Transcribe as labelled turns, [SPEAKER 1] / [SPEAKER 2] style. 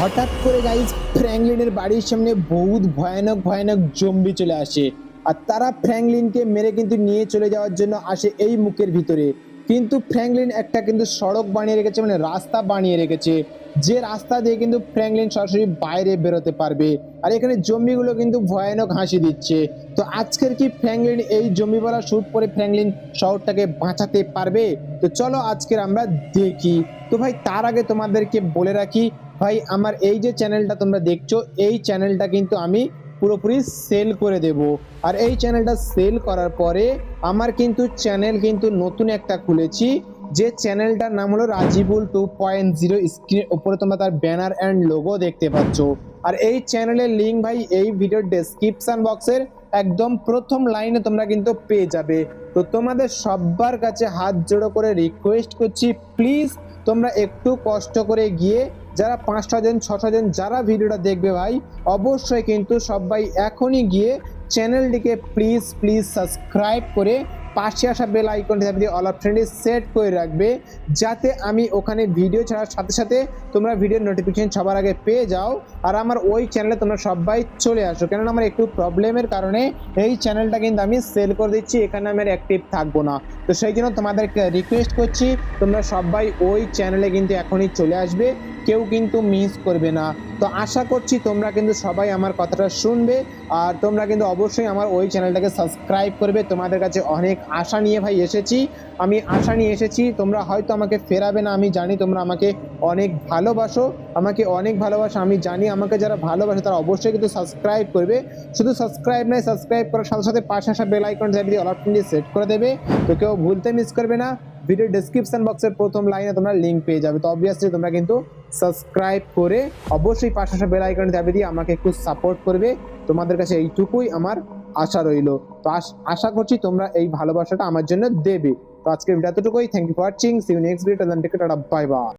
[SPEAKER 1] হঠাৎ করে গাইজ ফ্র্যাঙ্কলিনের বাড়ির সামনে বহুত ভয়ানক ভয়ানক জম্বি চলে আসে। আর তারা ফ্র্যাঙ্কলিনকে মেরে কিন্তু নিয়ে চলে যাওয়ার জন্য আসে এই মুখের ভিতরে। কিন্তু ফ্র্যাঙ্কলিন একটা কিন্তু সড়ক বানিয়ে রেখেছে মানে রাস্তা বানিয়ে রেখেছে। যে রাস্তা দিয়ে কিন্তু ফ্র্যাঙ্কলিন সরাসরি বাইরে বেরোতে পারবে। আর এখানে জম্বিগুলো কিন্তু ভয়ানক হাসি দিচ্ছে। তো আজকের কি ফ্র্যাঙ্কলিন এই জম্বিওয়ালা শ্যুট করে ফ্র্যাঙ্কলিন শহরটাকে বাঁচাতে পারবে? তো চলো আজকের আমরা দেখি। তো ভাই, তার আগে তোমাদেরকে বলে রাখি, ভাই, আমার এই যে চ্যানেলটা তোমরা দেখছ, এই চ্যানেলটা কিন্তু আমি পুরোপুরি সেল করে দেব। আর এই চ্যানেলটা সেল করার পরে আমার কিন্তু চ্যানেল কিন্তু নতুন একটা খুলেছি। যে চ্যানেলটার নাম হলো রাজিবুল টু পয়েন্ট জিরো স্ক্রিনের উপরে তোমরা তার ব্যানার অ্যান্ড লোগো দেখতে পাচ্ছ। আর এই চ্যানেলের লিঙ্ক ভাই, এই ভিডিওর ডেসক্রিপশন বক্সের একদম প্রথম লাইনে তোমরা কিন্তু পেয়ে যাবে। তো তোমাদের সবার কাছে হাত জোড়ো করে রিকোয়েস্ট করছি প্লিজ তোমরা একটু কষ্ট করে গিয়ে যারা পাঁচটা জন, ছটা জন, যারা ভিডিওটা দেখবে ভাই, অবশ্যই কিন্তু সবাই এখনই গিয়ে চ্যানেলটিকে প্লিজ প্লিজ সাবস্ক্রাইব করে পাশে আসা বেল আইকনটি দিয়ে অল অপশনটি সেট করে রাখবে, যাতে আমি ওখানে ভিডিও ছাড়ার সাথে সাথে তোমরা ভিডিওর নোটিফিকেশন সবার আগে পেয়ে যাও, আর আমার ওই চ্যানেলে তোমরা সবাই চলে আসো। কেননা আমার একটু প্রবলেমের কারণে এই চ্যানেলটা কিন্তু আমি সেল করে দিচ্ছি, এখানে আমি অ্যাক্টিভ থাকব না। তো সেই জন্য তোমাদেরকে রিকোয়েস্ট করছি, তোমরা সবাই ওই চ্যানেলে কিন্তু এখনই চলে আসবে, কেউ কিন্তু মিস করবে না। তো আশা করছি তোমরা কিন্তু সবাই আমার কথাটা শুনবে আর তোমরা কিন্তু অবশ্যই আমার ওই চ্যানেলটাকে সাবস্ক্রাইব করবে। তোমাদের কাছে অনেক আশা নিয়ে ভাই এসেছি। আমি আশা নিয়ে এসেছি, তোমরা হয়তো আমাকে ফেরাবে না, আমি জানি তোমরা আমাকে অনেক ভালোবাসো, আমাকে অনেক ভালোবাসো, আমি জানি আমাকে যারা ভালোবাসে তারা অবশ্যই কিন্তু সাবস্ক্রাইব করবে। শুধু সাবস্ক্রাইব নয়, সাবস্ক্রাইব করার সাথে সাথে পাশে আসা বেল আইকন দিয়ে সেট করে দেবে। তো কেউ ভুলতে মিস করবে না। ভিডিও ডেসক্রিপশন বক্সের প্রথম লাইনে তোমরা লিঙ্ক পেয়ে যাবে। তো অবভিয়াসলি তোমরা কিন্তু সাবস্ক্রাইব করে অবশ্যই পাশাপাশি বেল আইকনে দাবি দিয়ে আমাকে একটু সাপোর্ট করবে। তোমাদের কাছে এইটুকুই আমার আশা রইল। তো আশ- আশা করছি তোমরা এই ভালোবাসাটা আমার জন্য দেবে। তো আজকের ভিডিও এতটুকুই। Thank you for watching see you next video tata bye bye